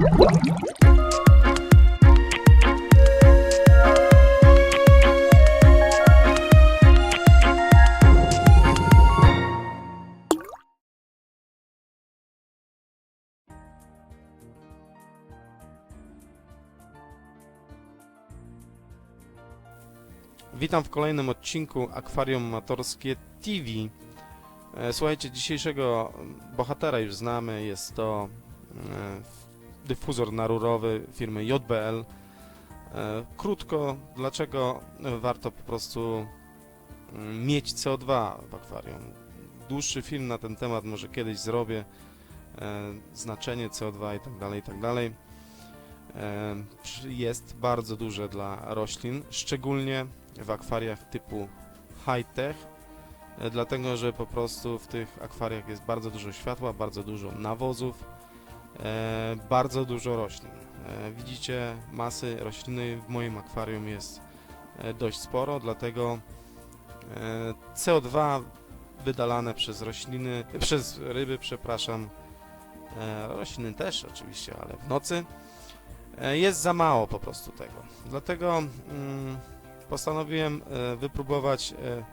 Witam w kolejnym odcinku Akwarium Matorskie TV. E, Słuchajcie, dzisiejszego bohatera już znamy, jest to e, dyfuzor narurowy firmy JBL. E, Krótko, dlaczego warto po prostu mm, mieć CO2 w akwarium? Dłuższy film na ten temat może kiedyś zrobię. E, Znaczenie CO2 i tak dalej, i tak dalej. E, Jest bardzo duże dla roślin, szczególnie w akwariach typu high-tech, dlatego że po prostu w tych akwariach jest bardzo dużo światła, bardzo dużo nawozów, bardzo dużo roślin. E, widzicie, masy rośliny w moim akwarium jest e, dość sporo, dlatego e, CO2 wydalane przez rośliny, przez ryby, przepraszam, e, rośliny też oczywiście, ale w nocy e, jest za mało po prostu tego. Dlatego mm, postanowiłem e, wypróbować e,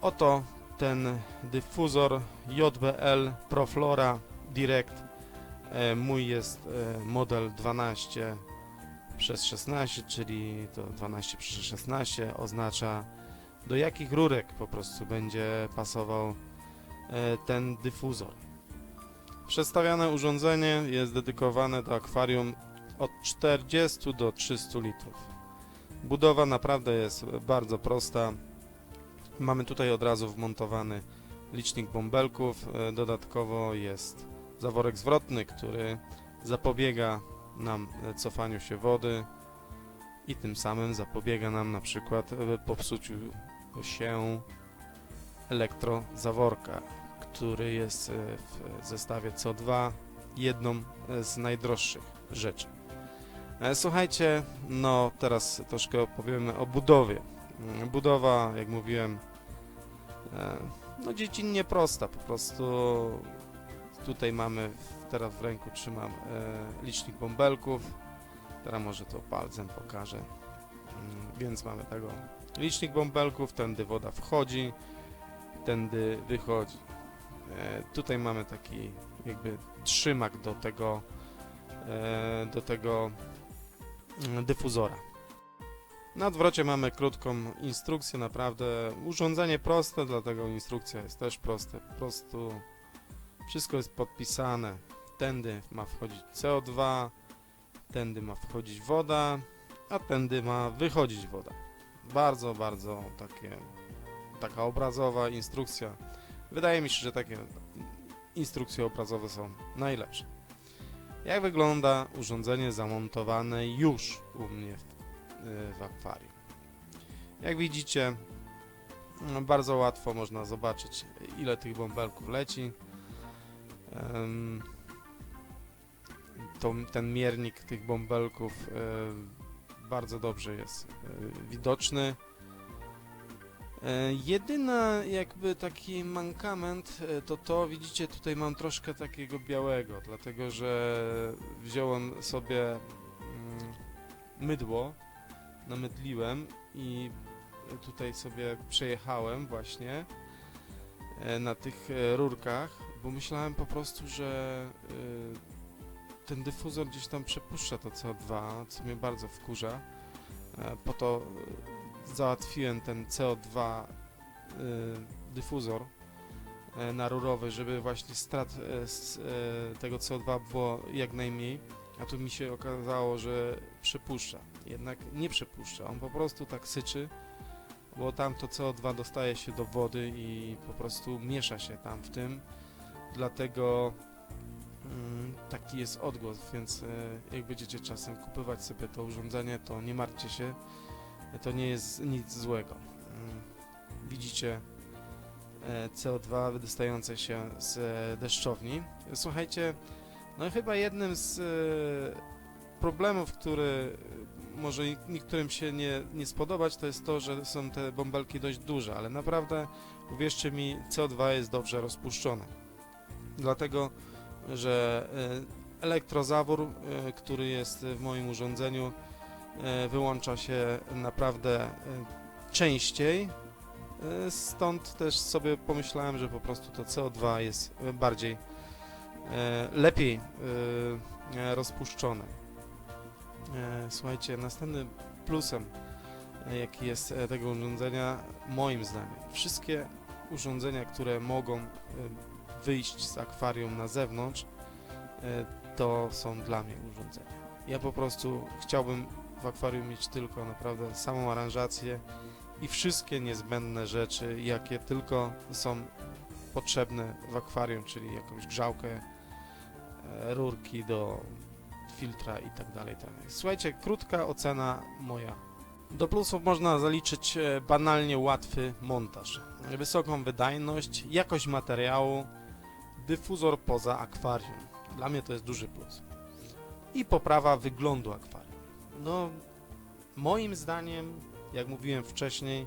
oto ten dyfuzor JBL Proflora Direct. E, Mój jest e, model 12 przez 16, czyli to 12 przez 16 oznacza do jakich rurek po prostu będzie pasował e, ten dyfuzor. Przedstawiane urządzenie jest dedykowane do akwarium od 40 do 300 litrów. Budowa naprawdę jest bardzo prosta. Mamy tutaj od razu wmontowany licznik bąbelków. Dodatkowo jest zaworek zwrotny, który zapobiega nam e, cofaniu się wody i tym samym zapobiega nam na przykład e, popsuciu się elektrozaworka, który jest e, w zestawie CO2 jedną z najdroższych rzeczy. Słuchajcie, no teraz troszkę opowiemy o budowie. Mm, Budowa, jak mówiłem, no dziecinnie prosta, po prostu tutaj mamy, teraz w ręku trzymam e, licznik bąbelków, teraz może to palcem pokażę, Mm, więc mamy tego licznik bąbelków, tędy woda wchodzi, tędy wychodzi. E, Tutaj mamy taki jakby trzymak do tego e, do tego mm, dyfuzora. Na odwrocie mamy krótką instrukcję, naprawdę urządzenie proste, dlatego instrukcja jest też prosta. Po prostu wszystko jest podpisane. Tędy ma wchodzić CO2, tędy ma wchodzić woda, a tędy ma wychodzić woda. Bardzo, bardzo takie, taka obrazowa instrukcja. Wydaje mi się, że takie instrukcje obrazowe są najlepsze. Jak wygląda urządzenie zamontowane już u mnie w, y, w akwarium? Jak widzicie, no, bardzo łatwo można zobaczyć, ile tych bąbelków leci. To, ten miernik tych bąbelków bardzo dobrze jest e, widoczny. E, Jedyna jakby taki mankament e, to to, widzicie tutaj mam troszkę takiego białego, dlatego że wziąłem sobie mm, mydło, namydliłem i tutaj sobie przejechałem właśnie na tych rurkach, bo myślałem po prostu, że e, ten dyfuzor gdzieś tam przepuszcza to CO2, co mnie bardzo wkurza. E, Po to e, załatwiłem ten CO2 e, dyfuzor e, na rurowy, żeby właśnie strat e, z e, tego CO2 było jak najmniej, a tu mi się okazało, że przepuszcza. Jednak nie przepuszcza, on po prostu tak syczy, bo tam to CO2 dostaje się do wody i po prostu miesza się tam w tym, dlatego mm, taki jest odgłos, więc e, jak będziecie czasem kupować sobie to urządzenie, to nie martwcie się, to nie jest nic złego. Mm, Widzicie e, CO2 wydostające się z e, deszczowni. Słuchajcie, no chyba jednym z problemów, który może nie- niektórym się nie, nie spodobać, to jest to, że są te bąbelki dość duże, ale naprawdę, uwierzcie mi, CO2 jest dobrze rozpuszczone. Dlatego, że elektrozawór, e, który jest w moim urządzeniu, e, wyłącza się naprawdę e, częściej. E, Stąd też sobie pomyślałem, że po prostu to CO2 jest e, bardziej, e, lepiej e, e, rozpuszczone. E, Słuchajcie, następnym plusem, e, jaki jest e, tego urządzenia, moim zdaniem, wszystkie urządzenia, które mogą e, wyjść z akwarium na zewnątrz, e, to są dla mnie urządzenia. Ja po prostu chciałbym w akwarium mieć tylko naprawdę samą aranżację i wszystkie niezbędne rzeczy, jakie tylko są potrzebne w akwarium, czyli jakąś grzałkę, e, rurki do filtra i tak dalej. tak dalej. Słuchajcie, krótka ocena moja. Do plusów można zaliczyć e, banalnie łatwy montaż, wysoką wydajność, jakość materiału, dyfuzor poza akwarium. Dla mnie to jest duży plus. I poprawa wyglądu akwarium. No, moim zdaniem, jak mówiłem wcześniej,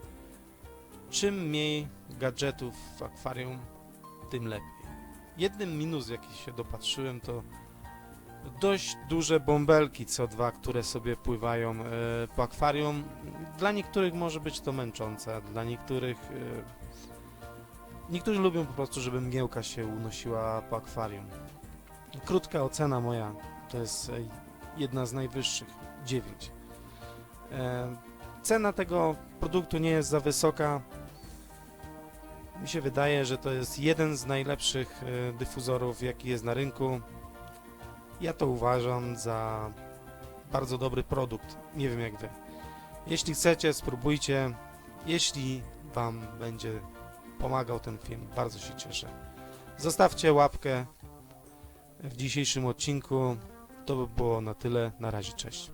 czym mniej gadżetów w akwarium, tym lepiej. Jednym minus, jaki się dopatrzyłem, to dość duże bąbelki CO2, które sobie pływają e, po akwarium. Dla niektórych może być to męczące, dla niektórych... Niektórzy lubią po prostu, żeby mgiełka się unosiła po akwarium. Krótka ocena moja to jest e, jedna z najwyższych, 9. E, cena tego produktu nie jest za wysoka. Mi się wydaje, że to jest jeden z najlepszych e, dyfuzorów, jaki jest na rynku. Ja to uważam za bardzo dobry produkt. Nie wiem jak wy. Jeśli chcecie, spróbujcie. Jeśli wam będzie pomagał ten film, bardzo się cieszę. Zostawcie łapkę w dzisiejszym odcinku. To by było na tyle. Na razie, cześć.